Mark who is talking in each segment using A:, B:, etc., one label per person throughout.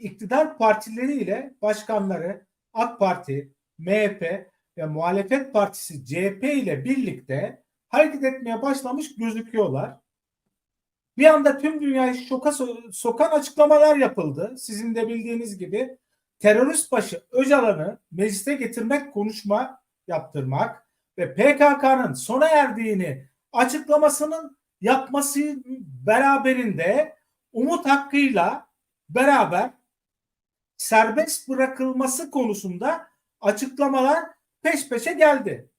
A: iktidar partileriyle başkanları AK Parti, MHP ve muhalefet partisi CHP ile birlikte hareket etmeye başlamış gözüküyorlar. Bir anda tüm dünyayı şoka so- sokan açıklamalar yapıldı. Sizin de bildiğiniz gibi terörist başı Öcalan'ı meclise getirmek, konuşma yaptırmak ve PKK'nın sona erdiğini açıklamasının yapması beraberinde umut hakkıyla beraber serbest bırakılması konusunda açıklamalar peş peşe geldi.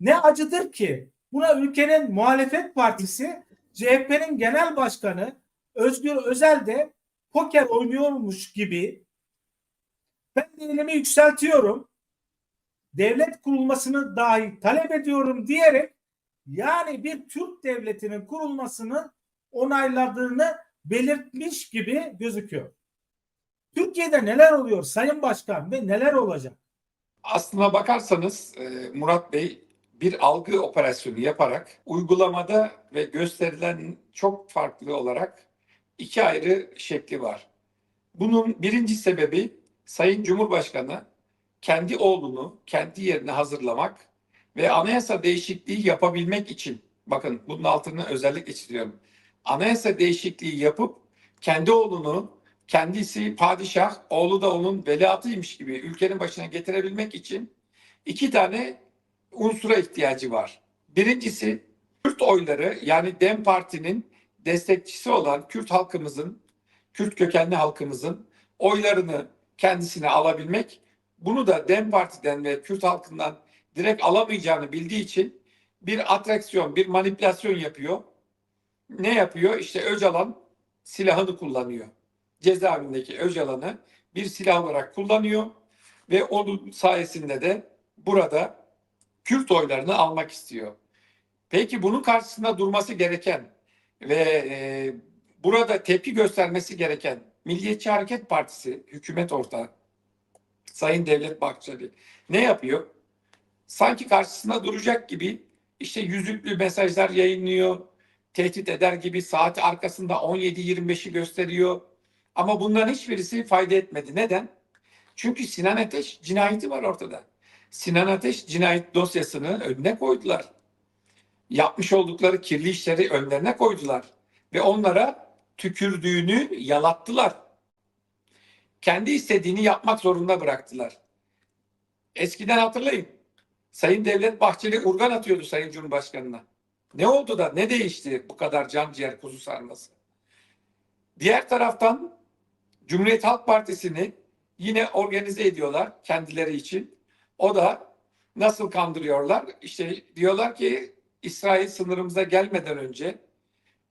A: Ne acıdır ki buna ülkenin muhalefet partisi CHP'nin genel başkanı Özgür Özel de poker oynuyormuş gibi ben de yükseltiyorum devlet kurulmasını dahi talep ediyorum diyerek yani bir Türk devletinin kurulmasını onayladığını belirtmiş gibi gözüküyor. Türkiye'de neler oluyor Sayın Başkan ve neler olacak?
B: Aslına bakarsanız e, Murat Bey bir algı operasyonu yaparak uygulamada ve gösterilen çok farklı olarak iki ayrı şekli var. Bunun birinci sebebi Sayın Cumhurbaşkanı kendi oğlunu kendi yerine hazırlamak ve anayasa değişikliği yapabilmek için bakın bunun altını özellikle çiziyorum. Anayasa değişikliği yapıp kendi oğlunu kendisi padişah, oğlu da onun veliahtıymış gibi ülkenin başına getirebilmek için iki tane unsura ihtiyacı var. Birincisi Kürt oyları yani DEM Parti'nin destekçisi olan Kürt halkımızın, Kürt kökenli halkımızın oylarını kendisine alabilmek. Bunu da DEM Parti'den ve Kürt halkından direkt alamayacağını bildiği için bir atraksiyon, bir manipülasyon yapıyor. Ne yapıyor? İşte Öcalan silahını kullanıyor cezaevindeki Öcalan'ı bir silah olarak kullanıyor ve onun sayesinde de burada Kürt oylarını almak istiyor. Peki bunun karşısında durması gereken ve e, burada tepki göstermesi gereken Milliyetçi Hareket Partisi hükümet ortağı Sayın Devlet Bahçeli ne yapıyor? Sanki karşısında duracak gibi işte yüzüklü mesajlar yayınlıyor, tehdit eder gibi saati arkasında 17-25'i gösteriyor. Ama bunların hiçbirisi fayda etmedi. Neden? Çünkü Sinan Ateş cinayeti var ortada. Sinan Ateş cinayet dosyasını önüne koydular. Yapmış oldukları kirli işleri önlerine koydular. Ve onlara tükürdüğünü yalattılar. Kendi istediğini yapmak zorunda bıraktılar. Eskiden hatırlayın. Sayın Devlet Bahçeli urgan atıyordu Sayın Cumhurbaşkanı'na. Ne oldu da ne değişti bu kadar can ciğer kuzu sarması? Diğer taraftan Cumhuriyet Halk Partisi'ni yine organize ediyorlar kendileri için. O da nasıl kandırıyorlar? İşte diyorlar ki İsrail sınırımıza gelmeden önce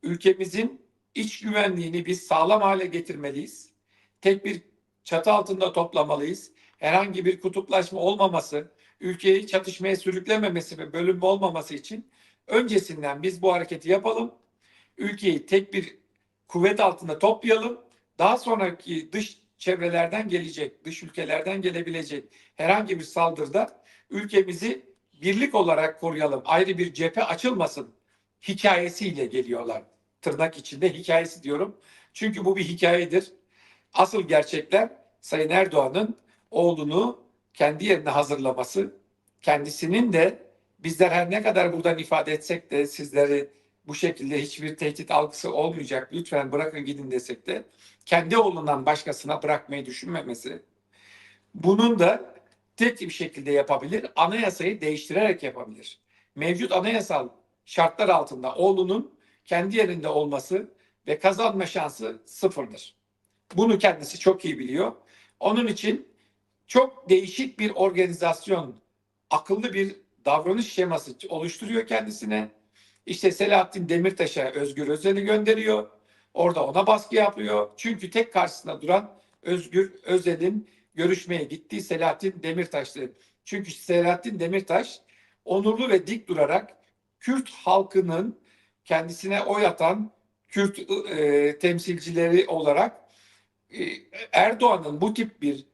B: ülkemizin iç güvenliğini biz sağlam hale getirmeliyiz. Tek bir çatı altında toplamalıyız. Herhangi bir kutuplaşma olmaması, ülkeyi çatışmaya sürüklememesi ve bölünme olmaması için öncesinden biz bu hareketi yapalım. Ülkeyi tek bir kuvvet altında toplayalım. Daha sonraki dış çevrelerden gelecek, dış ülkelerden gelebilecek herhangi bir saldırıda ülkemizi birlik olarak koruyalım. Ayrı bir cephe açılmasın hikayesiyle geliyorlar. Tırnak içinde hikayesi diyorum. Çünkü bu bir hikayedir. Asıl gerçekler Sayın Erdoğan'ın oğlunu kendi yerine hazırlaması, kendisinin de bizler her ne kadar buradan ifade etsek de sizleri bu şekilde hiçbir tehdit algısı olmayacak lütfen bırakın gidin desek de kendi oğlundan başkasına bırakmayı düşünmemesi bunun da tek bir şekilde yapabilir. Anayasayı değiştirerek yapabilir. Mevcut anayasal şartlar altında oğlunun kendi yerinde olması ve kazanma şansı sıfırdır. Bunu kendisi çok iyi biliyor. Onun için çok değişik bir organizasyon, akıllı bir davranış şeması oluşturuyor kendisine. İşte Selahattin Demirtaş'a Özgür Özel'i gönderiyor. Orada ona baskı yapıyor. Çünkü tek karşısında duran Özgür Özel'in görüşmeye gittiği Selahattin Demirtaş'tı. Çünkü Selahattin Demirtaş onurlu ve dik durarak Kürt halkının kendisine oy atan Kürt e, temsilcileri olarak e, Erdoğan'ın bu tip bir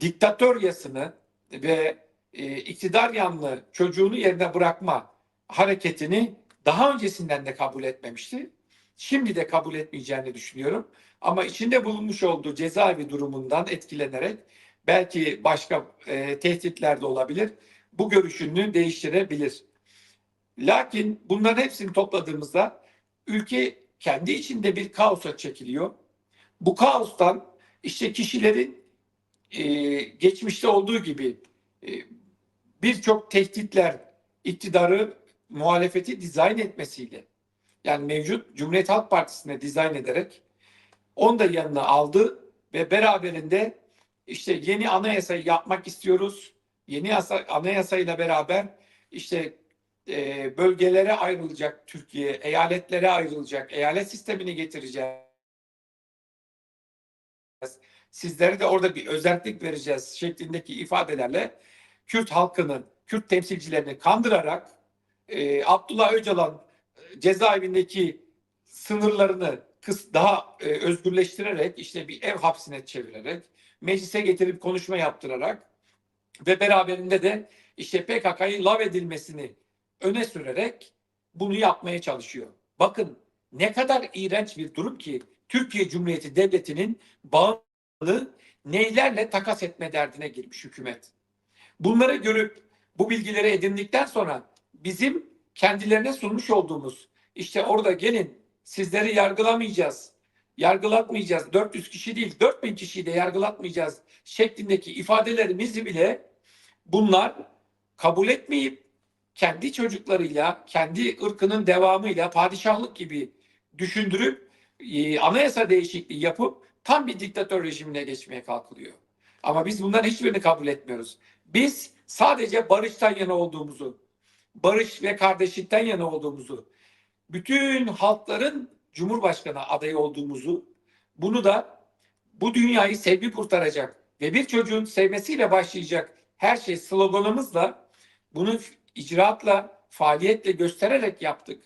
B: diktatör yasını ve e, iktidar yanlı çocuğunu yerine bırakma hareketini daha öncesinden de kabul etmemişti. şimdi de kabul etmeyeceğini düşünüyorum. Ama içinde bulunmuş olduğu cezaevi durumundan etkilenerek belki başka e, tehditler de olabilir. Bu görüşünü değiştirebilir. Lakin bunların hepsini topladığımızda ülke kendi içinde bir kaosa çekiliyor. Bu kaostan işte kişilerin e, geçmişte olduğu gibi e, birçok tehditler iktidarı muhalefeti dizayn etmesiyle yani mevcut Cumhuriyet Halk Partisi'ne dizayn ederek onu da yanına aldı ve beraberinde işte yeni anayasayı yapmak istiyoruz. Yeni yasa, anayasayla beraber işte e, bölgelere ayrılacak Türkiye, eyaletlere ayrılacak, eyalet sistemini getireceğiz. Sizlere de orada bir özellik vereceğiz şeklindeki ifadelerle Kürt halkını, Kürt temsilcilerini kandırarak e, Abdullah Öcalan e, cezaevindeki sınırlarını kıs daha e, özgürleştirerek işte bir ev hapsine çevirerek meclise getirip konuşma yaptırarak ve beraberinde de işte PKK'yı lav edilmesini öne sürerek bunu yapmaya çalışıyor. Bakın ne kadar iğrenç bir durum ki Türkiye Cumhuriyeti Devleti'nin bağımlılığı neylerle takas etme derdine girmiş hükümet. Bunları görüp bu bilgileri edindikten sonra bizim kendilerine sunmuş olduğumuz işte orada gelin sizleri yargılamayacağız, yargılatmayacağız, 400 kişi değil 4000 kişiyi de yargılatmayacağız şeklindeki ifadelerimizi bile bunlar kabul etmeyip kendi çocuklarıyla, kendi ırkının devamıyla padişahlık gibi düşündürüp e, anayasa değişikliği yapıp tam bir diktatör rejimine geçmeye kalkılıyor. Ama biz bunların hiçbirini kabul etmiyoruz. Biz sadece barıştan yana olduğumuzu, barış ve kardeşlikten yana olduğumuzu, bütün halkların Cumhurbaşkanı adayı olduğumuzu, bunu da bu dünyayı sevgi kurtaracak ve bir çocuğun sevmesiyle başlayacak her şey sloganımızla bunu icraatla, faaliyetle göstererek yaptık.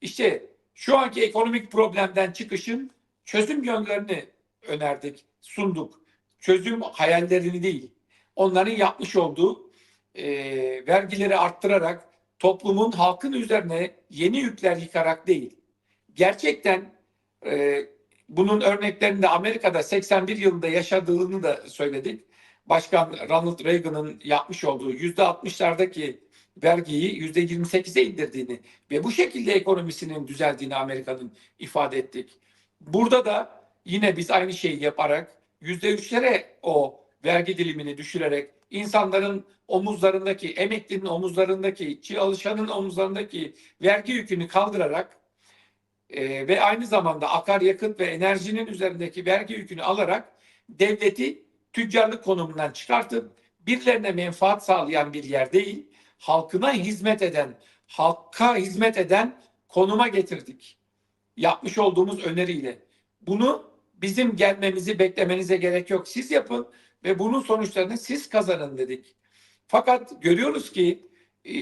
B: İşte şu anki ekonomik problemden çıkışın çözüm yönlerini önerdik, sunduk. Çözüm hayallerini değil, onların yapmış olduğu e, vergileri arttırarak toplumun halkın üzerine yeni yükler yıkarak değil. Gerçekten e, bunun örneklerini de Amerika'da 81 yılında yaşadığını da söyledik. Başkan Ronald Reagan'ın yapmış olduğu %60'lardaki vergiyi %28'e indirdiğini ve bu şekilde ekonomisinin düzeldiğini Amerika'nın ifade ettik. Burada da yine biz aynı şeyi yaparak %3'lere o vergi dilimini düşürerek insanların omuzlarındaki, emeklinin omuzlarındaki, çalışanın omuzlarındaki vergi yükünü kaldırarak e, ve aynı zamanda akaryakıt ve enerjinin üzerindeki vergi yükünü alarak devleti tüccarlık konumundan çıkartıp birilerine menfaat sağlayan bir yer değil, halkına hizmet eden, halka hizmet eden konuma getirdik. Yapmış olduğumuz öneriyle. Bunu bizim gelmemizi beklemenize gerek yok. Siz yapın ve bunun sonuçlarını siz kazanın dedik. Fakat görüyoruz ki e,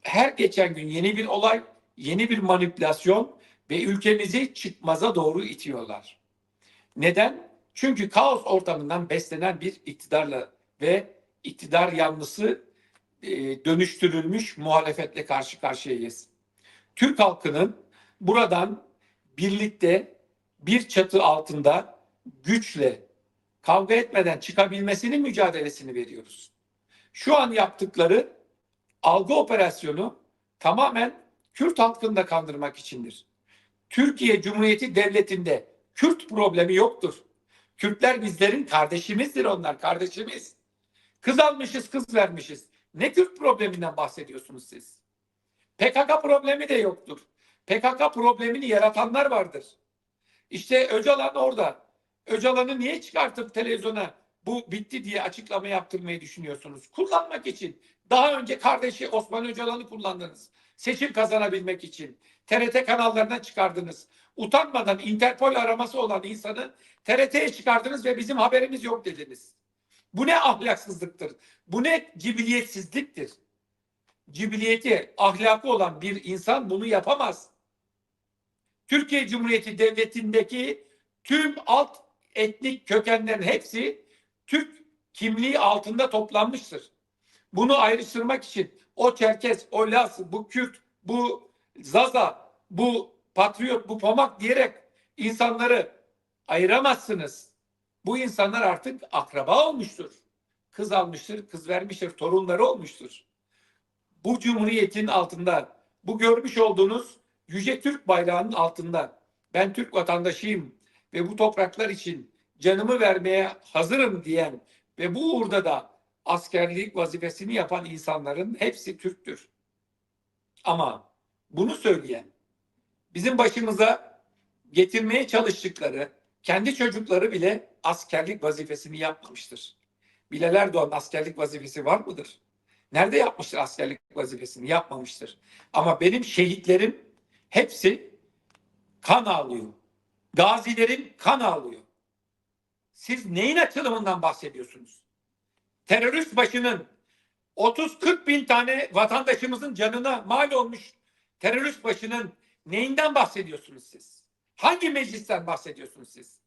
B: her geçen gün yeni bir olay, yeni bir manipülasyon ve ülkemizi çıkmaza doğru itiyorlar. Neden? Çünkü kaos ortamından beslenen bir iktidarla ve iktidar yanlısı e, dönüştürülmüş muhalefetle karşı karşıyayız. Türk halkının buradan birlikte bir çatı altında güçle kavga etmeden çıkabilmesinin mücadelesini veriyoruz. Şu an yaptıkları algı operasyonu tamamen Kürt halkını da kandırmak içindir. Türkiye Cumhuriyeti Devleti'nde Kürt problemi yoktur. Kürtler bizlerin kardeşimizdir onlar, kardeşimiz. Kız almışız, kız vermişiz. Ne Kürt probleminden bahsediyorsunuz siz? PKK problemi de yoktur. PKK problemini yaratanlar vardır. İşte Öcalan orada. Öcalan'ı niye çıkartıp televizyona bu bitti diye açıklama yaptırmayı düşünüyorsunuz? Kullanmak için. Daha önce kardeşi Osman Öcalan'ı kullandınız. Seçim kazanabilmek için. TRT kanallarına çıkardınız. Utanmadan Interpol araması olan insanı TRT'ye çıkardınız ve bizim haberimiz yok dediniz. Bu ne ahlaksızlıktır? Bu ne cibiliyetsizliktir? Cibiliyeti, ahlakı olan bir insan bunu yapamaz. Türkiye Cumhuriyeti Devleti'ndeki tüm alt etnik kökenlerin hepsi Türk kimliği altında toplanmıştır. Bunu ayrıştırmak için o Çerkes, o Las, bu Kürt, bu Zaza, bu patriot, bu pomak diyerek insanları ayıramazsınız. Bu insanlar artık akraba olmuştur. Kız almıştır, kız vermiştir, torunları olmuştur. Bu cumhuriyetin altında, bu görmüş olduğunuz Yüce Türk bayrağının altında ben Türk vatandaşıyım ve bu topraklar için canımı vermeye hazırım diyen ve bu uğurda da askerlik vazifesini yapan insanların hepsi Türktür. Ama bunu söyleyen, bizim başımıza getirmeye çalıştıkları kendi çocukları bile askerlik vazifesini yapmamıştır. Bilal Erdoğan askerlik vazifesi var mıdır? Nerede yapmıştır askerlik vazifesini? Yapmamıştır. Ama benim şehitlerim hepsi kan ağlıyor. Gazilerin kan ağlıyor. Siz neyin açılımından bahsediyorsunuz? Terörist başının 30-40 bin tane vatandaşımızın canına mal olmuş terörist başının neyinden bahsediyorsunuz siz? Hangi meclisten bahsediyorsunuz siz?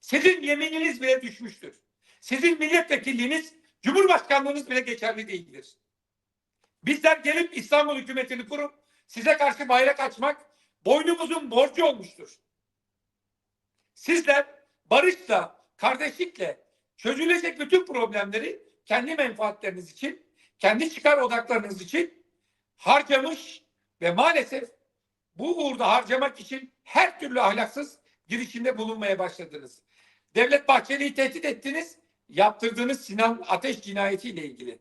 B: Sizin yemininiz bile düşmüştür. Sizin milletvekilliğiniz, cumhurbaşkanlığınız bile geçerli değildir. Bizler gelip İstanbul hükümetini kurup size karşı bayrak açmak boynumuzun borcu olmuştur. Sizler barışla, kardeşlikle çözülecek bütün problemleri kendi menfaatleriniz için, kendi çıkar odaklarınız için harcamış ve maalesef bu uğurda harcamak için her türlü ahlaksız girişimde bulunmaya başladınız. Devlet Bahçeli'yi tehdit ettiniz, yaptırdığınız Sinan Ateş cinayetiyle ilgili.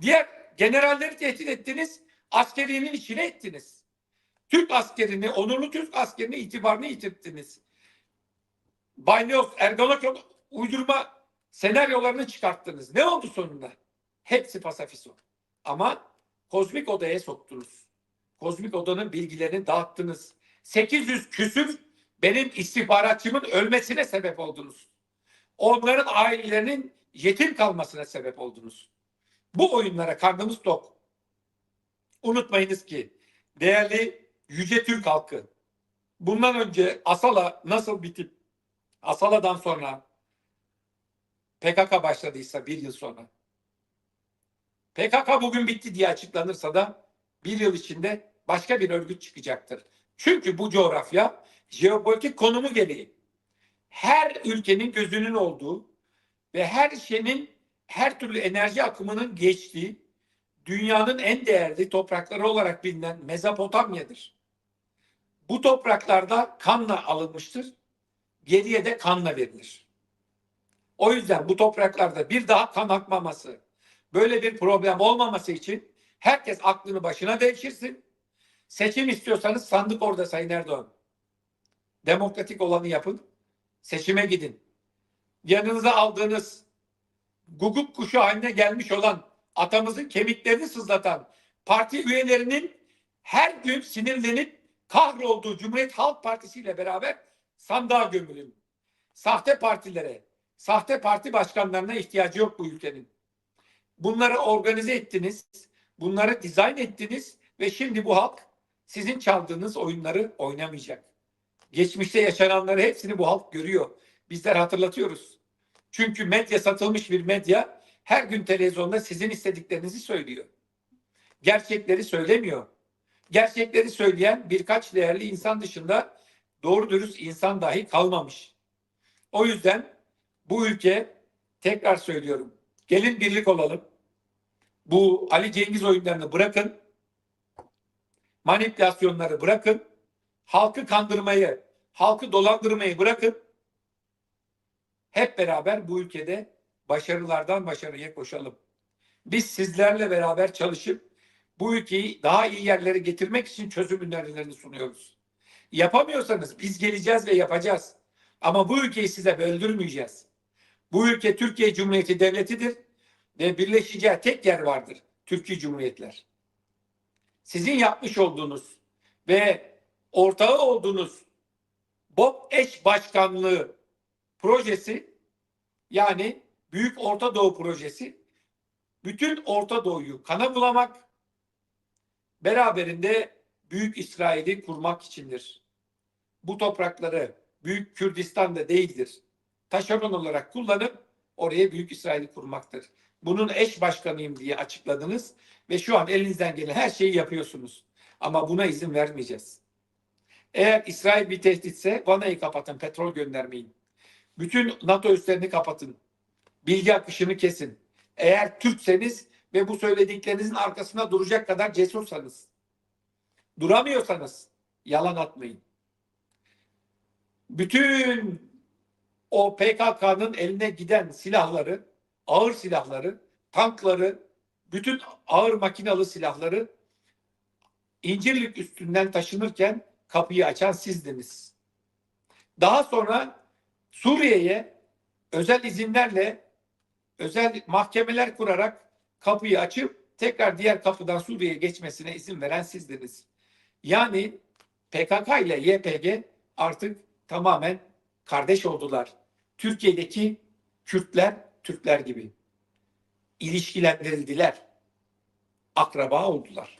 B: Diğer generalleri tehdit ettiniz, askerinin içine ettiniz. Türk askerini, onurlu Türk askerini itibarını yitirdiniz. Balyoz, Ergonokon uydurma senaryolarını çıkarttınız. Ne oldu sonunda? Hepsi pasafiso. Ama kozmik odaya soktunuz. Kozmik odanın bilgilerini dağıttınız. 800 küsür benim istihbaratçımın ölmesine sebep oldunuz. Onların ailelerinin yetim kalmasına sebep oldunuz. Bu oyunlara karnımız tok. Unutmayınız ki değerli yüce Türk halkı bundan önce Asala nasıl bitip Asala'dan sonra PKK başladıysa bir yıl sonra PKK bugün bitti diye açıklanırsa da bir yıl içinde başka bir örgüt çıkacaktır. Çünkü bu coğrafya jeopolitik konumu gereği her ülkenin gözünün olduğu ve her şeyin her türlü enerji akımının geçtiği dünyanın en değerli toprakları olarak bilinen Mezopotamya'dır. Bu topraklarda kanla alınmıştır. Geriye de kanla verilir. O yüzden bu topraklarda bir daha kan akmaması, böyle bir problem olmaması için herkes aklını başına devşirsin. Seçim istiyorsanız sandık orada Sayın Erdoğan. Demokratik olanı yapın. Seçime gidin. Yanınıza aldığınız guguk kuşu haline gelmiş olan atamızın kemiklerini sızlatan parti üyelerinin her gün sinirlenip kahrolduğu Cumhuriyet Halk Partisi ile beraber sandığa gömülün. Sahte partilere, sahte parti başkanlarına ihtiyacı yok bu ülkenin. Bunları organize ettiniz, bunları dizayn ettiniz ve şimdi bu halk sizin çaldığınız oyunları oynamayacak. Geçmişte yaşananları hepsini bu halk görüyor. Bizler hatırlatıyoruz. Çünkü medya satılmış bir medya her gün televizyonda sizin istediklerinizi söylüyor. Gerçekleri söylemiyor. Gerçekleri söyleyen birkaç değerli insan dışında doğru dürüst insan dahi kalmamış. O yüzden bu ülke tekrar söylüyorum. Gelin birlik olalım. Bu Ali Cengiz oyunlarını bırakın. Manipülasyonları bırakın. Halkı kandırmayı, halkı dolandırmayı bırakın. Hep beraber bu ülkede başarılardan başarıya koşalım. Biz sizlerle beraber çalışıp bu ülkeyi daha iyi yerlere getirmek için çözüm önerilerini sunuyoruz. Yapamıyorsanız biz geleceğiz ve yapacağız. Ama bu ülkeyi size böldürmeyeceğiz. Bu ülke Türkiye Cumhuriyeti Devleti'dir ve birleşeceği tek yer vardır. Türkiye Cumhuriyetler. Sizin yapmış olduğunuz ve ortağı olduğunuz BOP eş başkanlığı projesi yani Büyük Orta Doğu projesi bütün Orta Doğu'yu kana bulamak beraberinde Büyük İsrail'i kurmak içindir. Bu toprakları Büyük Kürdistan'da değildir. Taşeron olarak kullanıp oraya Büyük İsrail'i kurmaktır. Bunun eş başkanıyım diye açıkladınız ve şu an elinizden gelen her şeyi yapıyorsunuz. Ama buna izin vermeyeceğiz. Eğer İsrail bir tehditse Vanayı kapatın, petrol göndermeyin. Bütün NATO üslerini kapatın. Bilgi akışını kesin. Eğer Türkseniz ve bu söylediklerinizin arkasında duracak kadar cesursanız, duramıyorsanız yalan atmayın. Bütün o PKK'nın eline giden silahları, ağır silahları, tankları, bütün ağır makinalı silahları İncirlik üstünden taşınırken kapıyı açan sizdiniz. Daha sonra Suriye'ye özel izinlerle özel mahkemeler kurarak kapıyı açıp tekrar diğer kapıdan Suriye'ye geçmesine izin veren sizdiniz. Yani PKK ile YPG artık tamamen kardeş oldular. Türkiye'deki Kürtler Türkler gibi ilişkilendirildiler. Akraba oldular.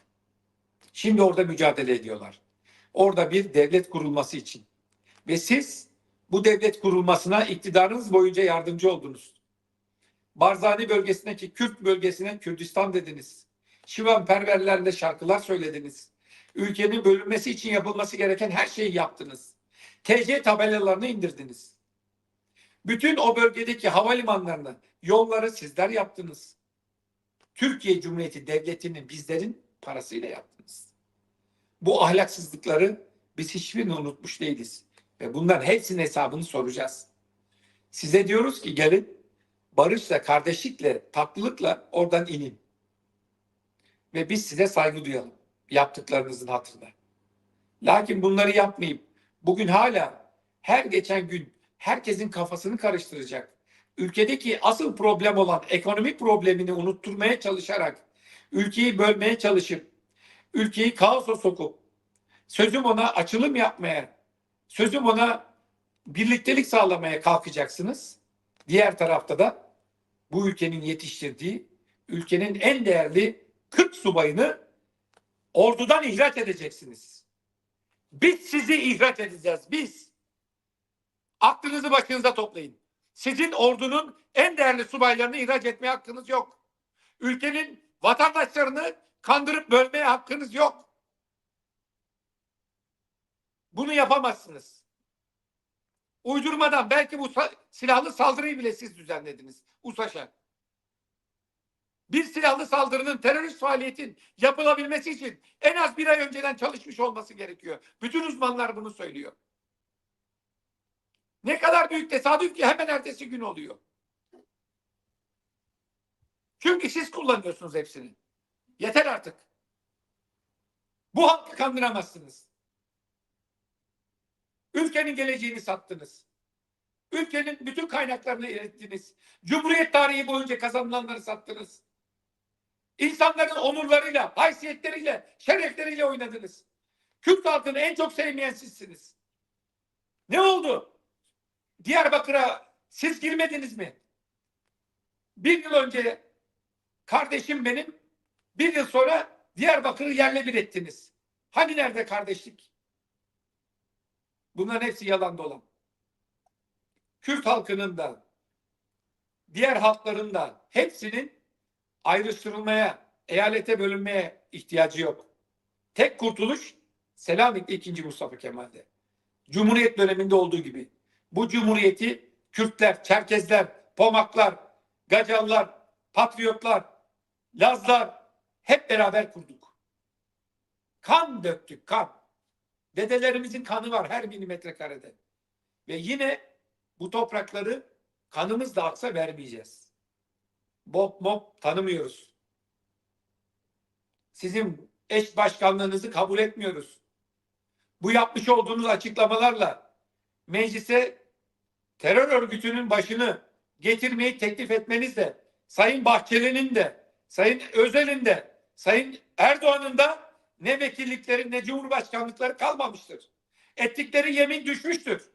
B: Şimdi orada mücadele ediyorlar. Orada bir devlet kurulması için. Ve siz bu devlet kurulmasına iktidarınız boyunca yardımcı oldunuz. Barzani bölgesindeki Kürt bölgesine Kürdistan dediniz. Şivan perverlerle şarkılar söylediniz. Ülkenin bölünmesi için yapılması gereken her şeyi yaptınız. TC tabelalarını indirdiniz. Bütün o bölgedeki havalimanlarını, yolları sizler yaptınız. Türkiye Cumhuriyeti Devleti'ni bizlerin parasıyla yaptınız. Bu ahlaksızlıkları biz hiçbirini unutmuş değiliz. Ve bunların hepsinin hesabını soracağız. Size diyoruz ki gelin barışla, kardeşlikle, tatlılıkla oradan inin. Ve biz size saygı duyalım. Yaptıklarınızın hatırına. Lakin bunları yapmayıp bugün hala her geçen gün herkesin kafasını karıştıracak. Ülkedeki asıl problem olan ekonomik problemini unutturmaya çalışarak ülkeyi bölmeye çalışıp ülkeyi kaosa sokup sözüm ona açılım yapmaya, sözüm ona birliktelik sağlamaya kalkacaksınız. Diğer tarafta da bu ülkenin yetiştirdiği ülkenin en değerli 40 subayını ordudan ihraç edeceksiniz. Biz sizi ihraç edeceğiz. Biz. Aklınızı başınıza toplayın. Sizin ordunun en değerli subaylarını ihraç etmeye hakkınız yok. Ülkenin vatandaşlarını kandırıp bölmeye hakkınız yok. Bunu yapamazsınız. Uydurmadan belki bu silahlı saldırıyı bile siz düzenlediniz. USAŞ'a. Bir silahlı saldırının terörist faaliyetin yapılabilmesi için en az bir ay önceden çalışmış olması gerekiyor. Bütün uzmanlar bunu söylüyor. Ne kadar büyük tesadüf ki hemen ertesi gün oluyor. Çünkü siz kullanıyorsunuz hepsini. Yeter artık. Bu halkı kandıramazsınız. Ülkenin geleceğini sattınız. Ülkenin bütün kaynaklarını erittiniz. Cumhuriyet tarihi boyunca kazanılanları sattınız. İnsanların onurlarıyla, haysiyetleriyle, şerefleriyle oynadınız. Kürt halkını en çok sevmeyen sizsiniz. Ne oldu? Diyarbakır'a siz girmediniz mi? Bir yıl önce kardeşim benim, bir yıl sonra Diyarbakır'ı yerle bir ettiniz. Hani nerede kardeşlik? Bunların hepsi yalan dolan. Kürt halkının da, diğer halkların da hepsinin ayrıştırılmaya, eyalete bölünmeye ihtiyacı yok. Tek kurtuluş Selanik'te 2. Mustafa Kemal'de. Cumhuriyet döneminde olduğu gibi. Bu cumhuriyeti Kürtler, Çerkezler, Pomaklar, Gacallar, Patriotlar, Lazlar hep beraber kurduk. Kan döktük, kan. Dedelerimizin kanı var her milimetre karede. Ve yine bu toprakları kanımız da aksa vermeyeceğiz. Bob mob tanımıyoruz. Sizin eş başkanlığınızı kabul etmiyoruz. Bu yapmış olduğunuz açıklamalarla meclise terör örgütünün başını getirmeyi teklif etmenizle Sayın Bahçeli'nin de Sayın Özel'in de Sayın Erdoğan'ın da ne vekillikleri ne cumhurbaşkanlıkları kalmamıştır. Ettikleri yemin düşmüştür.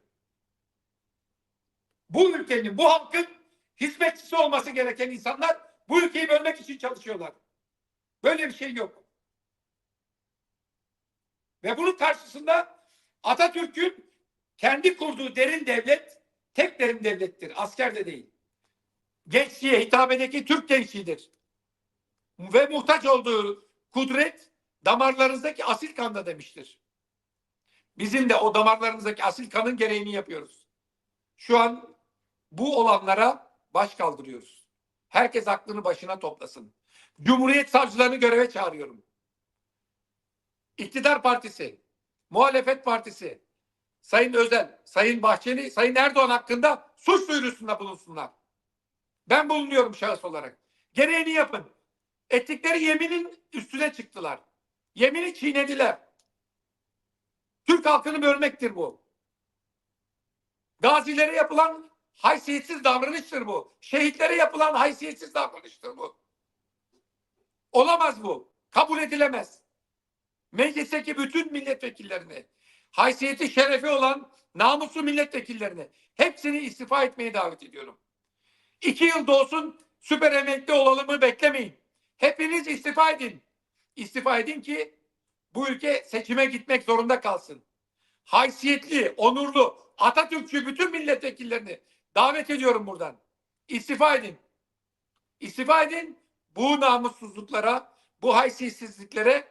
B: Bu ülkenin, bu halkın hizmetçisi olması gereken insanlar bu ülkeyi bölmek için çalışıyorlar. Böyle bir şey yok. Ve bunun karşısında Atatürk'ün kendi kurduğu derin devlet tek derin devlettir. Asker de değil. Gençliğe hitabedeki Türk gençliğidir. Ve muhtaç olduğu kudret damarlarınızdaki asil kanda demiştir. Bizim de o damarlarımızdaki asil kanın gereğini yapıyoruz. Şu an bu olanlara baş kaldırıyoruz. Herkes aklını başına toplasın. Cumhuriyet savcılarını göreve çağırıyorum. İktidar Partisi, Muhalefet Partisi, Sayın Özel, Sayın Bahçeli, Sayın Erdoğan hakkında suç duyurusunda bulunsunlar. Ben bulunuyorum şahıs olarak. Gereğini yapın. Ettikleri yeminin üstüne çıktılar. Yemini çiğnediler. Türk halkını bölmektir bu. Gazilere yapılan haysiyetsiz davranıştır bu. Şehitlere yapılan haysiyetsiz davranıştır bu. Olamaz bu. Kabul edilemez. Meclisteki bütün milletvekillerini, haysiyeti şerefi olan namuslu milletvekillerini hepsini istifa etmeye davet ediyorum. İki yıl olsun süper emekli olalımı beklemeyin. Hepiniz istifa edin. İstifa edin ki bu ülke seçime gitmek zorunda kalsın. Haysiyetli, onurlu, Atatürkçü bütün milletvekillerini davet ediyorum buradan. İstifa edin. İstifa edin. Bu namussuzluklara, bu haysiyetsizliklere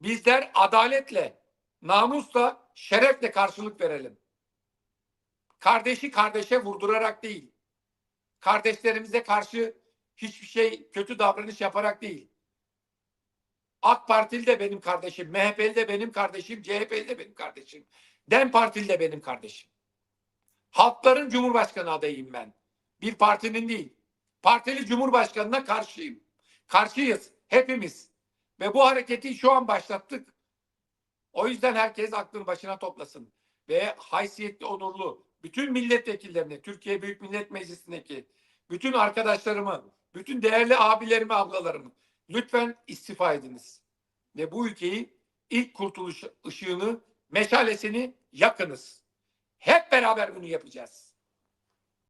B: bizler adaletle, namusla, şerefle karşılık verelim. Kardeşi kardeşe vurdurarak değil. Kardeşlerimize karşı hiçbir şey kötü davranış yaparak değil. AK Partili de benim kardeşim, MHP'li de benim kardeşim, CHP'li de benim kardeşim. DEM Partili de benim kardeşim. Halkların Cumhurbaşkanı adayıyım ben. Bir partinin değil. Partili Cumhurbaşkanına karşıyım. Karşıyız hepimiz. Ve bu hareketi şu an başlattık. O yüzden herkes aklını başına toplasın. Ve haysiyetli, onurlu bütün milletvekillerini, Türkiye Büyük Millet Meclisi'ndeki bütün arkadaşlarımı, bütün değerli abilerimi, ablalarımı lütfen istifa ediniz. Ve bu ülkeyi ilk kurtuluş ışığını, meşalesini yakınız. Hep beraber bunu yapacağız.